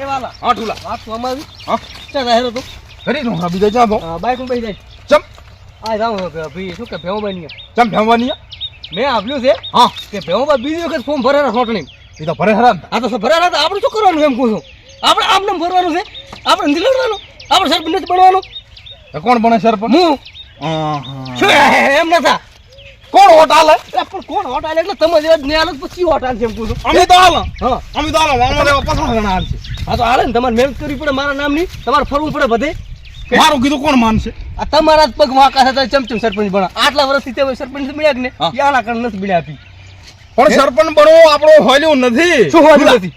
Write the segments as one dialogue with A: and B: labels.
A: એ વાલા.
B: હા ઠુલા
A: વાત તો અમારી.
B: હા.
A: તું
B: બીજા તો
A: બાઈકમાં બેસી જાય.
B: ચમ.
A: આ ભાઈ શું કે ભેવો બની
B: ચમ ભેમવાની
A: મેં આપ્યું છે
B: હા.
A: કે ભેવો બા બીજી વખત ફોર્મ ભરેલા સોટણી
B: એ તો ભરે હરામ
A: આ તો ભરેલા તો આપણે શું કરવાનું એમ કહું છું? આપણે આમ નામ ભરવાનું છે. આપણે નથી લડવાનું આપણે સરપંચ નથી બનવાનું.
B: કોણ બને સરપંચ?
A: હું. શું એમ નતા
B: કોણ વોટ
A: પણ કોણ હોટાલ એટલે તમે જેવા જ ને પછી એમ કહું
B: અમે તો આલે.
A: હા.
B: અમે તો આલે અમારે એવા પચાસ હાલ છે
A: હા તો હાલે ને તમારે મહેનત કરવી પડે મારા નામની. તમારે ફરવું પડે બધે.
B: મારું કીધું કોણ માનશે?
A: આ તમારા જ પગ વાંકા હતા ચમચમ સરપંચ બના. આટલા વર્ષથી તમે સરપંચ મળ્યા ને યાના કારણે નથી મળ્યા આપી.
B: પણ સરપંચ બનવું આપણું હોલ્યું નથી.
A: શું હોલ્યું નથી.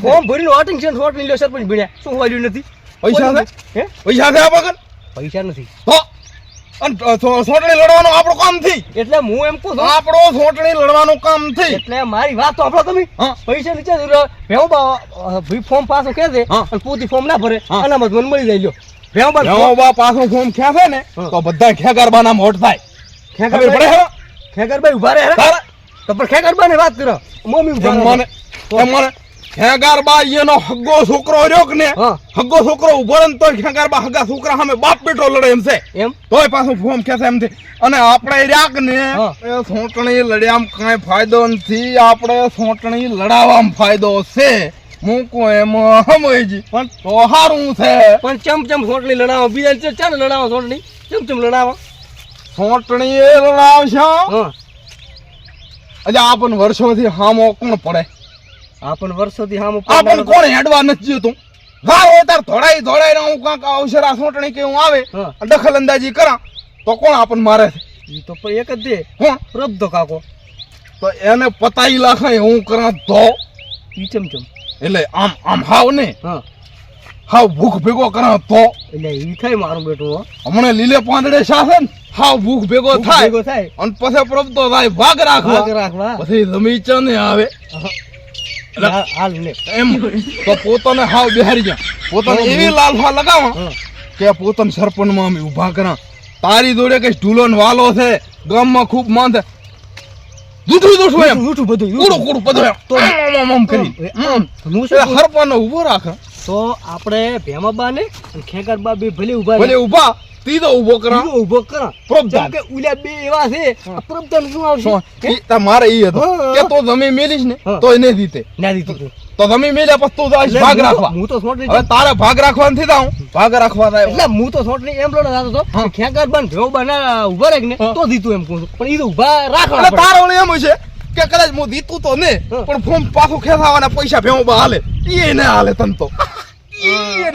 A: ફોર્મ ભરીને વોટિંગ છે સરપંચ ભણ્યા શું હોલ્યું નથી?
B: પૈસા છે?
A: હે?
B: પૈસા છે આ
A: પૈસા નથી.
B: સો- સોંટણી લડવાનું આપણું કામ થઈ
A: એટલે હું એમ કહું
B: આપણો સોંટણી લડવાનું કામ
A: એટલે મારી વાત તો આપણો તમે. પૈસા નીચે ભેવ ફોર્મ પાછું કે છે. અને ફોર્મ ના ભરે.
B: હા.
A: અનામત મળી જાય લ્યો ભેવ બા
B: એવો બા પાછું ફોર્મ ખેંચે ને. તો બધા ખેગારબાના મોટ થાય. ખબર પડે હે?
A: ખેગરભાઈ ઊભા રહે તો પણ ખેગરભાઈ વાત કરો. મમ્મી ઊભા
B: મને મને ખેગારબા એનો હગ્ગો છોકરો રહ્યો કે ને હગ્ગો છોકરો ઊભો રહે તો ખેગારબા હગા છોકરા સામે બાપ બેટો લડે એમ છે.
A: એમ?
B: તોય પાછું ફોર્મ ખેંચે એમ થી. અને આપણે રાખ ને એ સોંટણી લડ્યામ કાંઈ ફાયદો નથી આપણે સોંટણી લડાવવામાં ફાયદો છે. મૂકો એમ સમજી પણ તો હારું છે.
A: પણ ચમ ચમ સોટલી લડાવો? બીજા ચાલ લડાવો સોટલી ચમ ચમ લડાવો?
B: સોંટણી એ લડાવશો એટલે આપણ વર્ષોથી હામો કોણ પડે?
A: આપણ વર્ષોથી હામ
B: આપણ કોણ હેડવા નથી જીતું? હોય તાર ધોડાઈ ધોડાઈ ને હું કાંક અવસરા સોટણી કે હું આવે? દખલ અંદાજી કરા. તો કોણ આપણ મારે એ
A: ઈ તો પણ એક જ દે.
B: કોણ?
A: પ્રબધો કાકો.
B: તો એને પતાઈ લાખાય હું કરા તો
A: ઈ ચમ ચમ.
B: એટલે આમ આમ હાવ ને?
A: હા.
B: હાવ ભૂખ ભેગો કરા તો
A: એટલે ઈ થાય મારું બેટું હો.
B: હમણે લીલે પાંદડે શાસન ને? હાવ ભૂખ ભેગો થાય.
A: ભેગો થાય.
B: અને પછી પ્રભતો થાય ભાગ
A: ભાગ
B: રાખવા.
A: રાખવા
B: પછી જમી ચને આવે
A: હાલ ને
B: એમ તો પોતાને હાવ બિહારી જા પોતાને એવી લાલફા લગાવા. કે પોતાને સરપંચમાં અમે ઊભા કરા. તારી જોડે કઈ ઢૂલો વાલો છે. ગામમાં ખૂબ માન છે જૂઠું જૂઠું એમ
A: જૂઠું બધું
B: કૂડું કૂડું બધું
A: તો-
B: આમ આમ કરી.
A: હું
B: ઊભો રાખે.
A: તો આપણે ભેમાબા ને અને ખેકરબા બે ભલે ઊભા
B: ભલે ઊભા. તીધો ઊભો કરા.
A: બીજો કરા.
B: પ્રબધાન.
A: કે ઉલ્યા બે એવા છે આ શું આવશે?
B: શું? ઈ તાર મારે ઈ હતો. કે તો જમી મેલીશ ને તો એને દીતે
A: ના દીધું તો.
B: જમી મેલ્યા પછી તું ભાગ રાખવા.
A: હું તો સોટલી
B: હવે તારે ભાગ રાખવા નથી જાઉં ભાગ રાખવા થાય
A: એટલે હું તો સોટલી એમ લડો જાતો તો ઊભા ને દીધું એમ કહું પણ ઈ તો ઊભા રાખવા
B: તારો એમ છે કે કદાચ હું દીતું તો ને પણ ફોર્મ પાછું ખેંચાવાના પૈસા ભેવું હાલે. ઈ ને હાલે તન તો. ઈ ને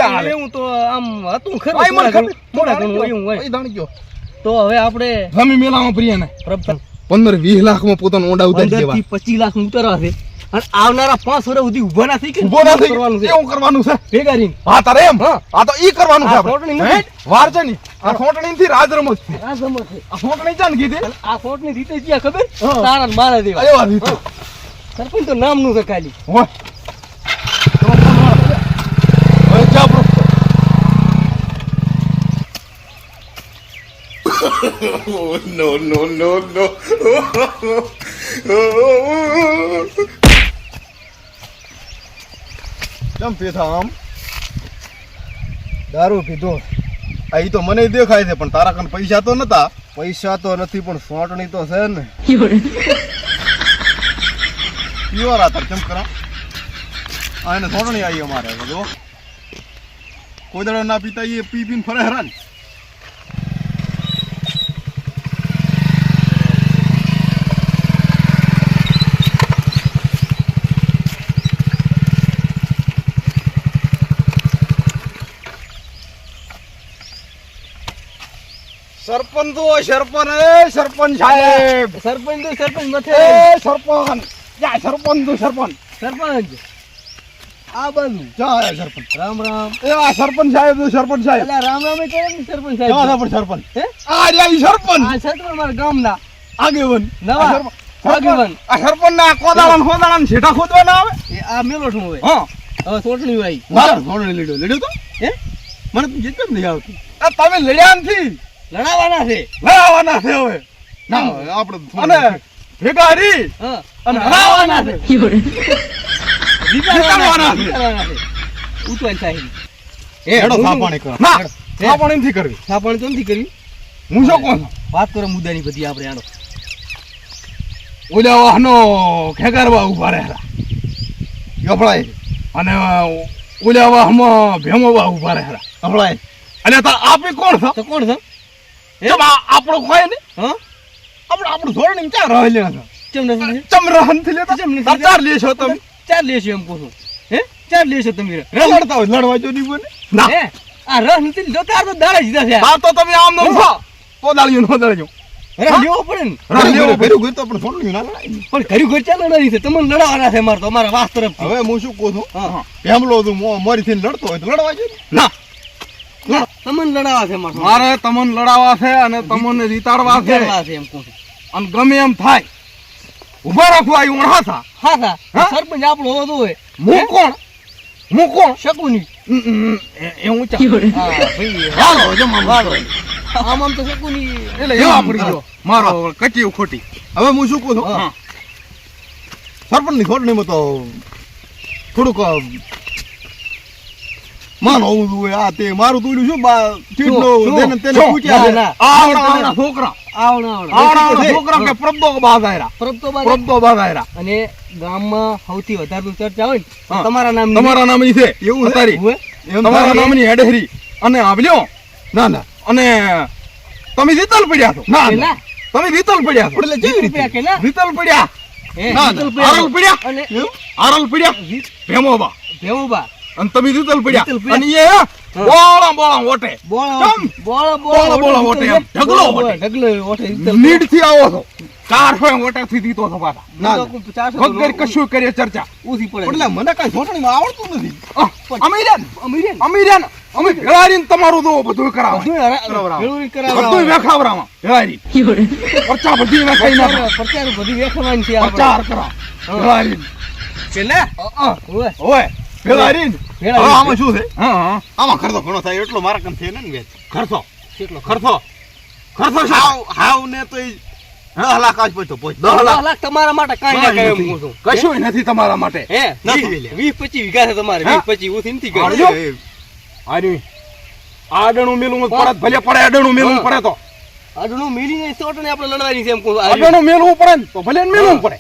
A: તો આમ હતું ખરું થોડા ઘણું-
B: ખબર
A: થોડા ઘણું એવું હોય.
B: દાણી ગયો.
A: તો હવે આપણે
B: જમી મેલામાં પ્રિય પંદર વીસ લાખમાં ઓંડા ઉતારી દેવા.
A: પચીસ લાખ ઉતારવા છે. અને આવનારા પાંચ વર્ષ સુધી ઊભા ના થઈ કે
B: ઊભો ના થઈ.
A: કરવાનું છે?
B: એવું કરવાનું છે?
A: ભેગા
B: હા તારે એમ?
A: હા.
B: તો ઈ કરવાનું છે આપણે. વાર છે ની. આ થી રાજ રમત છે.
A: આ સમજ છે.
B: આ સોંટણી ચાન કીધી?
A: આ ફોટની રીતે જ્યાં ખબર? તારા મારા દેવા.
B: અરે વાહ
A: સરપંચ તો નામનું છે ખાલી.
B: હોય હવે જા પ્રભુ.
C: No, no, no, no.
B: કેમ પીધા આમ?
A: દારૂ પીધો.
B: આ તો મને દેખાય છે પણ તારા કન પૈસા તો નતા. પૈસા તો નથી પણ સોટણી તો છે ને. પીવા રાતા કેમ કરા? આ એને સોટણી આવી અમારે જો. કોઈ દાડો ના પીતા એ પી પીને ફરે હેરાન. સરપંચ તો સરપંચ એ સરપંચ સાહેબ.
A: સરપંચ તો સરપંચ મથે
B: એ સરપંચ. જા સરપંચ તો સરપંચ.
A: સરપંચ. આ બાજુ.
B: જા સરપંચ.
A: રામ રામ.
B: એ આ સરપંચ સાહેબ તો સરપંચ સાહેબ.
A: એટલે રામ રામ એ ને સરપંચ
B: જા
A: સાહેબ
B: સરપંચ સરપંચ.
A: હે?
B: આ રે સરપંચ.
A: આ સરપંચ મારા ગામના.
B: આગેવન.
A: નવા. આગેવાન.
B: આ સરપંચ. ના કોદાળન કોદાળન છેટા ખોદવા ખોદવાના આવે?
A: એ આ મેલોઠું હોય.
B: હા.
A: હવે સોટણી હોય.
B: મારા સોણે લીડો લીડો તો?
A: હે?
B: મને તું જીત નહીં આવતું. આ તમે લડ્યા નથી.
A: લડાવવાના છે.
B: લડાવવાના છે હવે. ના હવે આપણે અને
A: ભેગારી
B: અને હરાવવાના છે.
A: જીતાડવાના
B: છે.
A: ઉતવાન સાહેબ.
B: એ
D: હેડો સાપણી કરો
B: ના સાપણી નથી એમથી કરવી.
A: સાપણી તો નથી કરવી?
B: હું શું કહું છું
A: વાત કરો મુદ્દાની બધી આપણે આનો
B: ઓલા વાહનો ખેગારવા ઊભા રહેલા. ગફળાય અને ઓલા વાહમાં ભેમોવા ઊભા રહેલા. ગફળાય અને તા આપે કોણ છો?
A: કોણ છે?
B: ચમ આ આપણો ખોય ને?
A: હા?
B: આપણે આપણું ધોરણ ક્યાં રહે
A: લેવા નથી
B: ચમ રહનથી લેતા
A: ચમ નથી
B: ચાર લેશો તમે.
A: ચાર લેશો એમ કહું છું. હે? ચાર લેશો તમે.
B: રડતા હોય લડવા જો નહીં બને. ના.
A: હે? આ રસ નથી લીધો તો દાડા જીધા છે.
B: તાર તો તમે આમ નો નો દળજો
A: રસ લેવો પડે ને?
B: રસ લેવો.
D: ભેરું ઘર તો આપણે થોડું ના લડાય
A: પણ ઘરી ઘર ચાલો નહીં છે. તમને લડાવવાના છે મારે તો અમારા વાસ તરફ
D: હવે હું શું કહું છું? તું મોરી લડતો હોય તો લડવા જોઈએ ને.
A: તમને લડાવવા છે મારે
B: મારે તમને લડાવવા છે અને તમને રીતાડવા છે.
A: એમ કહું
B: અને ગમે એમ થાય ઊભા રાખવા આવ્યું વણહા થા.
A: હા હા.
B: હા?
A: સરપંચ આપણો હોતો હોય.
B: હું કોણ? હું કોણ?
A: શકુની.
B: એ-
A: હા. આમ આમ તો શકુની.
B: એટલે એવા પડી ગયો. મારો કચી ખોટી.
D: હવે હું શું કહું છું?
B: હા.
D: સરપંચની થોડું તો થોડુંક માન જોઈએ આ તે મારું તુડ્યું શું બા ચીટલો તેને તેને? પૂછ્યા
B: આવડા આવડા છોકરા.
A: આવડે આવડે.
B: આવડા છોકરા કે પ્રબદો બાધાયરા.
A: પરબતો બાદ
B: પ્રબદો બાધાયરા.
A: અને ગામમાં સૌથી વધારે ચર્ચા હોય ને. તમારા નામ
B: તમારા નામની છે
D: એવું તારી
B: તમારા. નામની હેડેહરી અને આવલ્યો
D: ના ના.
B: અને તમે રીતલ પડ્યા છો. ના તમે રીતલ પડ્યા છો.
D: એટલે કેવી રીતે?
A: કે ના?
B: રીતલ પડ્યા? ના. આરલ
A: પડ્યા.
B: આરલ પડ્યા? ભેમોબા.
A: ભેમુબા.
B: અને તમે રીતલ પડ્યા. અને એ બોળા બોળા ઓટે.
A: બોળા. બોળા
B: બોળા બોળા
A: ઓટે
B: ઢગલો ઓટે.
A: ઢગલો ઓટે
B: નીડથી આવો છો. ચાર ફેમ ઓટે થી દીધો છો પાછા.
D: ના,
B: વગર કશું કરીએ ચર્ચા.
A: ઉધી પડે.
D: એટલે મને કઈ છોટણીમાં આવડતું નથી.
B: અહ, અમે રહ્યા ને
A: અમીરે
B: અમે ભેળારી તમારું તો બધું કરાવો.
A: હરા-
B: બધું વેખાવરામાં ભેળારી. પરચા બધી વેખાઈ ના
A: પરચા બધી વેખાવાની છે આપણે.
B: પ્રચાર
A: ભેળારી?
B: અહ,
A: ઓવે.
B: ઓય. ભેળારીને.
D: હવે આમાં શું છે?
B: હા હા.
D: આમાં ખર્ચો ઘણો થાય એટલો મારા કામ છે ને વેચ ખર્ચો
A: કેટલો?
D: ખર્ચો ખર્ચો હાવ હાવ ને તો દસ લાખ આજ પહોંચતો પહોંચ
B: દસ લાખ.
A: તમારા માટે કઈ ના કાંઈ છું.
B: કશું નથી તમારા માટે.
A: હે? વીસ- પચીસ વીઘા છે તમારે. વીસ પચીસ ઊંધી નથી.
B: આર્યું આડણું મેલું પડે ભલે પડે અડણું મેલું પડે તો.
A: અડનું મિલીને ચોટને આપણે લડવાની છે એમ કહું
B: અડણું મેલવું પડે ને તો ભલે મેલવું પડે.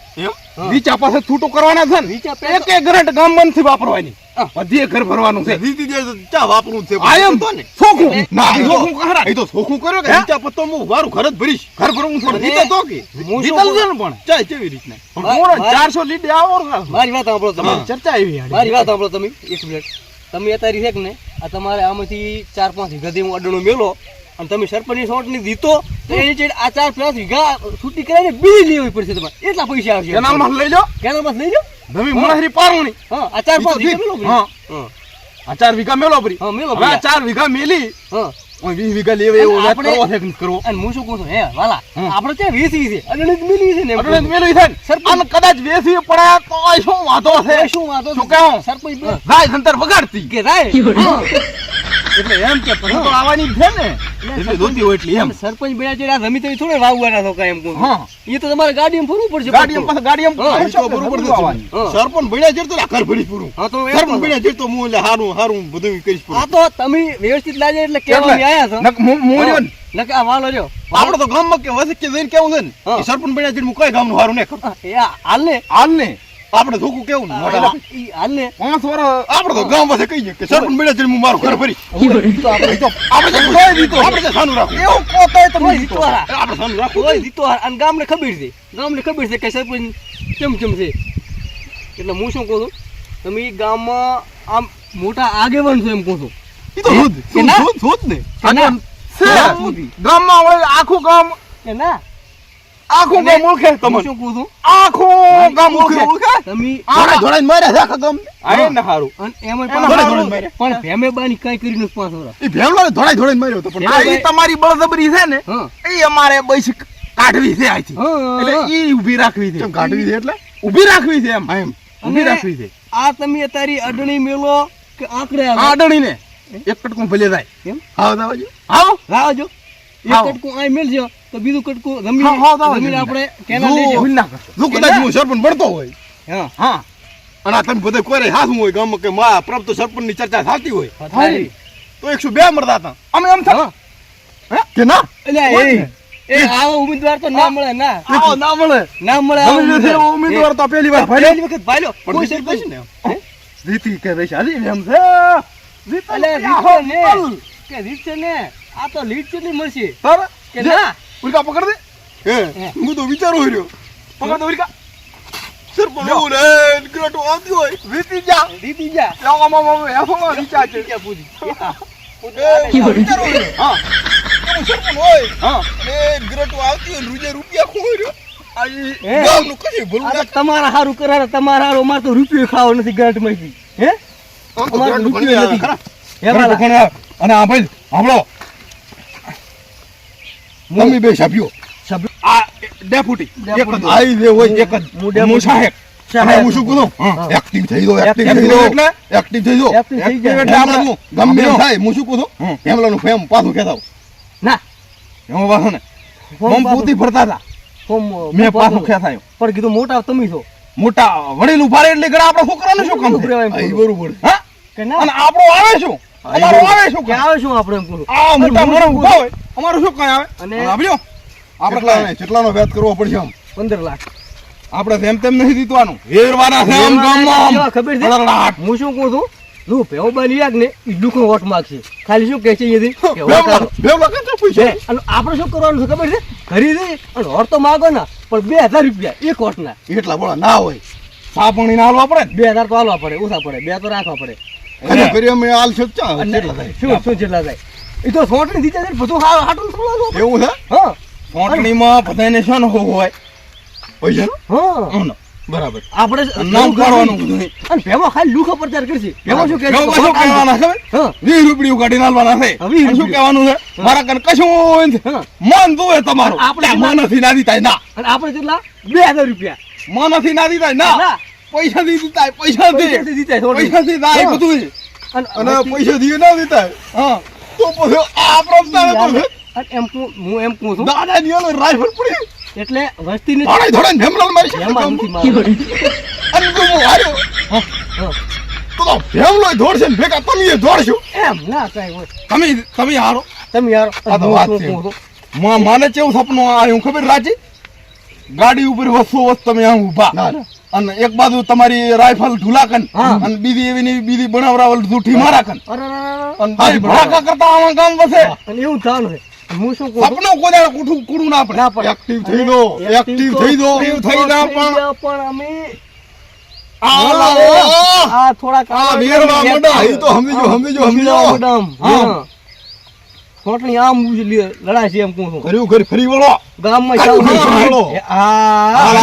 B: નીચા પાસે છૂટું કરવાના છે ને
A: નીચા
B: એક એક ગ્રેટ ગામ બંધ વાપરવાની. બધી ઘર ભરવાનું છે.
D: દીદી દે ચા વાપરવું છે?
B: આ એમ.
D: તો ને.
B: ચોખ્ખું ના આ ચોખ્ખું
D: એ તો સોખું કર્યો કે નીચા પત્તો હું મારું ઘર જ ભરીશ. ઘર ભરવું છે
A: અને
D: તો કે?
A: હું
D: છે ને પણ. ચા કેવી રીતના?
B: પણ
A: મારી-
B: કોણ ચારસો લીટે આવો
A: મારી વાત સાંભળો તમે.
D: તમારી ચર્ચા આવી
A: મારી વાત સાંભળો તમે. એક મિનિટ. તમે અત્યારે છે કે ને આ તમારે આમાંથી ચાર પાંચ ગધી હું અડણું મેલો. અને તમે સરપંચની સોટની દીધો તો એની ચેડ આ ચાર પાંચ વીઘા છૂટી કરાવીને બીજી લેવી પડશે તમારે. એટલા પૈસા આવશે.
B: કેનાલમાં લઈ જાઓ
A: કેનાલમાં લઈ જાઓ
B: નવી મળહરી પારવણી
A: હા આ ચાર પાંચ વીઘા
B: હા.
A: હા.
B: આ ચાર વીઘા મેલો પરી
A: હા મેલો
B: આ ચાર વીઘા મેલી.
A: હા.
B: ઓય વીસ વીઘા લેવે એવો
A: આપણે-
B: કરવો છે
A: અને હું શું કહું છું? હે વાલા. આપણે ત્યાં વેસી છે. અડણિત મિલી છે ને
B: અડણિત
A: છે છું.
B: મેલું થાય ને.
A: સરપંચ-
B: અને કદાચ વેસી પડે તો શું વાંધો છે?
A: શું વાંધો
B: શું
A: છે?
B: કહું?
A: સરપંચ
B: ગાય સંતર વગાડતી.
A: કે રાય.
B: એટલે એમ કે પછી તો આવવાની છે ને. એટલે ધોતી હોય એટલી એમ.
A: સરપંચ બેડા છે આ જમી થોડે વાવવાના છો કાંઈ એમ કહું
B: હા.
A: એ તો તમારે ગાડીમાં ફરવું પડશે
B: ગાડી પાસે ગાડી એમ
A: હા,
D: ઈ તો બરોબર નથી.
B: આવવાની.
D: સરપંચ ભણ્યા છે તો ઘર ભરીશ પૂરું
A: હા તો
D: સરપંચ
A: કહું.
D: ભણ્યા તો હું એટલે હારું હારું બધું કરીશ પૂરું
A: આ તો તમે વ્યવસ્થિત લાગે એટલે કેવા આયા છો.
B: નક રહ્યો ને.
A: નકે આ વાલો રહ્યો.
D: આપણે તો ગામમાં કે વસે કે જઈને કેવું છે ને?
A: હા.
D: સરપંચ ભણ્યા છે હું કઈ ગામનું હારું નહીં
A: એ હાલ ને.
B: હાલ ને.
D: આપણે ધોકું કેવું ને? મોટા
A: ઈ હાલ. ને
B: પાંચ વર્ષ
D: આપણે તો ગામ પાસે કહીએ કે સરપંચ છે હું મારું ઘર ભરીશ.
A: આપણે
D: તો આપણે તો કોઈ દીધો આપણે તો સાનું રાખો
B: એવું કોતાય તમે
A: કોઈ જીતો
D: આપણે સાનું રાખો
A: કોઈ હારા. અને ગામને ખબર છે. ગામને ખબર છે કે સરપંચ કેમ કેમ છે. એટલે હું શું કહું છું? તમે ગામમાં આમ મોટા આગેવાન છો એમ કહું છું.
D: ઈ તો શોધ
A: કે
D: શોધ ને.
A: કે
B: ગામમાં ગામમાં આખું ગામ
A: કે ના?
B: આખું ગામ ઓળખે તમે
A: શું કહું
B: આખું ગામ ઓળખે
A: તમે
D: આડા ધોળાઈને માર્યા છે આખા ગામ
B: આ ને હારું.
A: અને એમ પણ. પણ ભેમે બાની કાંઈ કર્યું નથી પાંચ વર્ષ
D: ઈ ભેમલો ધોળાઈ ધોળાઈને માર્યો તો પણ
B: આ ઈ તમારી બળજબરી છે ને એ અમારે બૈસ કાઢવી છે આથી. એટલે ઈ ઊભી રાખવી છે.
D: કેમ કાઢવી છે એટલે?
B: ઊભી રાખવી છે એમ.
D: એમ.
B: ઊભી રાખવી છે.
A: આ તમે અત્યારે અડણી મેલો કે આંકડે અડણી
B: ને એક કટકું ભલે જાય
A: એમ
D: હા? દાવાજી
B: આવો
A: લાવજો એક
B: આવો.
A: કટકું આય મેલજો. તો બીજું કટકું
B: રમી.
A: જમીન આપણે કેના
D: જો. કદાચ હું સરપંચ ભણતો હોય.
A: હા.
B: હા. અને આ તમે બધા કોઈ હાથું હોય ગામમાં કે મા પ્રભુ સરપંચની ચર્ચા થતી હોય. તો એકસો બે મળતા હતા. અમે એમ થા કે ના?
A: એટલે એ એ આવો ઉમેદવાર તો ના મળે ના.
B: આવો ના મળે.
A: ના મળે
B: ઉમેદવાર. તો પહેલી વાર
A: પહેલી વખત ભાઈલો કોઈ સરપંચ
B: ને? રીતિ કે રહી હાલી એમ છે.
A: રીત ને કે રીત ને? આ તો લીડ કેટલી મળશે. કે ના?
B: ઉલ્કા પકડ દે હે
A: હે.
B: તો વિચારો સર ખોઈ રહ્યો આ
A: હે.
B: ગામનું કશું ભૂલું
A: આ તમારા હારું કરારે તમારા અમારે તો રૂપિયો ખાવો નથી ગ્રાન્ટમાંથી હે અમારે રૂપિયો નથી?
B: અને આ ભાઈ તમે બે સભ્યો.
A: સભ્યો.
B: આ ડેપ્યુટી એક જ. આઈ જે હોય. એક જ.
A: હું
B: હું સાહેબ.
A: સાહેબ.
B: હું શું કહું એક્ટિવ થઈ દો એક્ટિવ થઈ દો
A: એટલે?
B: એક્ટિવ થઈ દો
A: Active
B: એટલે આપણે ગમે થાય હું શું કહું છું? ફેમ પાછું કહેતા
A: ના.
B: એમાં પાછું ને
A: ફોર્મ
B: પૂતી ફરતા હતા. મેં પાછું
A: પાછું. પણ કીધું મોટા તમે છો.
B: મોટા વડીલ ઊભા એટલે આપણે છોકરા છોકરાને શું કામ બરોબર હા? અને આપણો આવે શું? અમારો આવે શું
A: કે આવે શું આપણે
B: આ મોટા મોટા ઊભા હોય. અમારો શું કઈ આવે?
A: અને-
B: આપજો. આપણે કેટલાનો વ્યાજ કરવો પડશે આમ.
A: પંદર લાખ.
B: આપણે તેમ તેમ નહીં દીતવાનું હેરવાના છે આમ ગામમાં
A: ખબર છે? હું શું કહું છું? તું ભેવો બની યાદ ને એ દુઃખનો વોટ માગશે ખાલી શું કહે છે અહીંયાથી. અને આપણે શું કરવાનું છે ખબર છે? ઘરે જઈ અને વોટ તો માગો ના પણ બે હજાર રૂપિયા એક વોટના
B: એટલા બોલા ના હોય. સાપણી ના હાલવા પડે ને.
A: બે હજાર તો હાલવા પડે ઓછા પડે. બે તો રાખવા પડે.
B: અને ફરી અમે હાલ છે ચા,
A: અને
B: કેટલા થાય?
A: શું શું જેટલા થાય? એ તો સોટની દીધા છે બધું હાટું થોડું
B: એવું છે?
A: હા.
B: ચૂંટણીમાં બધાને શું હોય. પૈસા?
A: હા.
B: બરાબર.
A: આપણે
B: નામ કાઢવાનું
A: અને ભેમો ખાલી લુખો પ્રચાર કરશે. ભેમો શું કહે
B: કહેવાના ખબર કાઢી નાલવાના છે. અને શું કહેવાનું છે? મારા કને કશું મન જોવે તમારું.
A: આપણે
B: આપણે મન નથી ના દીધા ના.
A: અને આપણે કેટલા બે હજાર રૂપિયા.
B: મન નથી ના દીધા ના.
A: ના.
B: પૈસા થી દીધા પૈસા
A: દે.
B: પૈસા દે
A: દાય
B: બધું
A: અને
B: પૈસા થી ના દીધા હા. તો પછી આ
A: અને એમ હું એમ કહું છું.
B: દાદા ની ઓલો રાઇફલ પડી.
A: એટલે વસ્તી ની
B: થોડા થોડા ભેમલાલ મારી છે. અને તું હું હાર્યો
A: હા.
B: તો તો ભેમલો દોડશે ને ભેગા તમે દોડશો
A: એમ ના કઈ હોય.
B: તમે તમે હારો.
A: તમે યાર
B: આ તો વાત છે. માને કેવું સપનું આવ્યું ખબર રાજી ગાડી ઉપર વસ્તુ વસ્તુ તમે આમ ઊભા. અને એક બાજુ તમારી રાઇફલ ઢુલાકન. અને બીજી એવી બીજી બનાવરાવલ જૂઠી મારાકન. અને ભડાકા કરતા આમાં ગામ વસે.
A: અને એવું થવાનું છે. હું શું કહું
B: સપનું કોઈ દાડો કૂઠું ના
A: ના
B: પડે. એક્ટિવ થઈ દો એક્ટિવ થઈ દો એક્ટિવ થઈ ના પણ.
A: પણ અમે
B: આ લાવો
A: આ
B: તો સમજી સમજી સમજી
A: આમ.
B: હા.
A: હા. આમ લડાય છે એમ કહું છું.
B: કર્યું ઘર ફરી વળો.
A: ગામમાં ચાલુ આ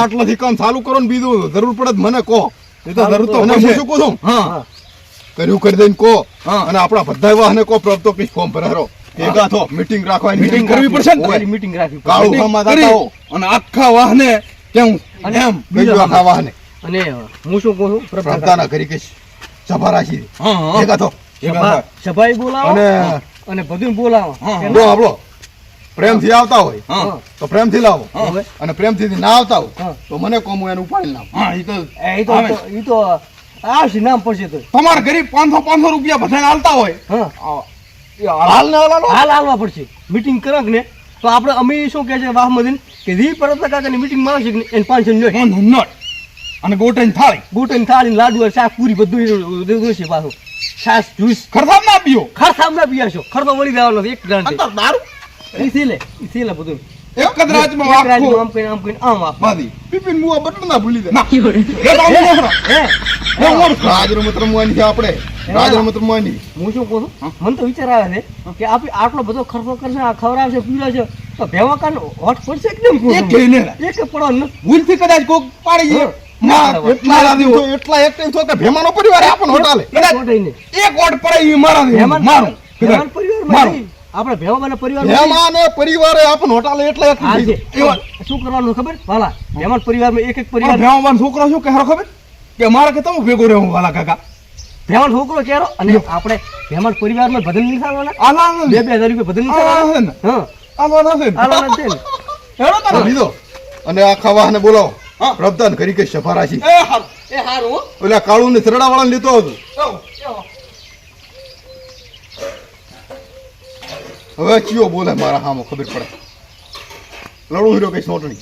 B: આટલાથી કામ ચાલુ કરો ને બીજું જરૂર પડે મને કહો. એ તો જરૂર તો મને
A: હું
B: શું કહું છું? હા. કર્યું કરી દઈને કહો. અને આપણા બધા વાહને કહો પ્રભુ તો કઈ ફોર્મ ભરારો. ભેગા થો. મીટિંગ રાખવાની મીટિંગ કરવી પડશે ને
A: મીટિંગ રાખવી.
B: કાળું ખામાં અને આખા વાહને કેમ
A: અને
B: એમ
A: બીજા
B: આખા વાહને.
A: અને હું શું કહું છું? પ્રભુ
B: પ્રભતાના કરી કે સભા રાખી દે. ભેગા થો.
A: સભા- સભાઈ બોલાવો.
B: અને
A: અને બધું બોલાવો.
B: જો આપણો પ્રેમથી આવતા હોય. તો પ્રેમથી લાવો? અને પ્રેમથી ના આવતા હોય. તો મને કોમ હું એનું ઉપાડી લાવું હા એ તો
A: એ ઈ તો. ઈ તો આવશે નામ પડશે તો.
B: તમારા ગરીબ પાંચસો પાંચસો રૂપિયા બધાને હાલતા હોય.
A: હા.
B: હાલ ને હાલ
A: હાલ હાલવા પડશે. મીટિંગ કરક ને તો આપણે અમે શું કહે છે વાહમદીન કે રી પરત કાકાની મીટિંગમાં આવશે એને પાંચસો
B: હુન્નટ અને ગોટેન થાળી.
A: બુટન થાળી લાડુ શાક પૂરી બધું દેશે પાછું. છાસ જ્યુસ
B: ખરસામ ના પીઓ.
A: ખરસામ ના પીયા છો. ખર્ચો વળી દેવાનો એક ગ્રાન્ટ
B: અંતર દારૂ
A: ઈ થેલે ઈ થેલે બધું.
B: એક જ રાજમાં
A: એક આમ કઈ આમ કઈ આમ આપ
B: બાદી પીપીન મુવા બટન ના ભૂલી દે ના
A: હે?
B: એ તો નખરા.
A: હે
B: એ રાજર મત્ર રમવાની છે આપણે. રાજરમત રમવાની
A: હું શું કહું મને તો વિચાર આવે છે કે આપણે આટલો બધો ખર્ચો કરશે આ ખવડાવશે પીવડાવશે તો ભેવા કાન હોટ પડશે કે કેમ
B: એક
A: છું?
B: ને.
A: એક નથી.
B: ભૂલથી કદાચ કોક પાડી
A: હા.
B: ના એટલા એક્ટિવ છો કે ભેમાનો પરિવાર આપણને હોટાલે.
A: એક વોટ
B: પડે ઈ મારા મારું મારું.
A: આપણે ભેવાબાના પરિવાર.
B: ભેમાને આપણો હોટાલે એટલે.
A: શું કરવાનું ખબર? વાલા ભેમાન પરિવારમાં એક એક પરિવાર
B: ભેમાબાનો છોકરો શું કહેરો ખબર? કે મારે કે તમે ભેગો રહેવું વાલા કાકા.
A: ભેમાન છોકરો કેરો અને આપણે ભેમાન પરિવારમાં ખાવાના
B: આલા
A: બે બે હજાર રૂપિયા ભજન નહીં
B: છે ને.
A: હા.
B: આલા છે ને.
A: હાલવાના
B: હેડો લીધો. અને આ ખાવા બોલાવો. હા.
D: પ્રબદાન કરી કે સફારાશી.
B: એ હારું.
A: એ હારું
D: ઓલા કાળું ને સરડા વાળા લીધો હતો હવે ચિયો બોલે મારા હામો ખબર પડે. લડું હીરો કઈ સોટણી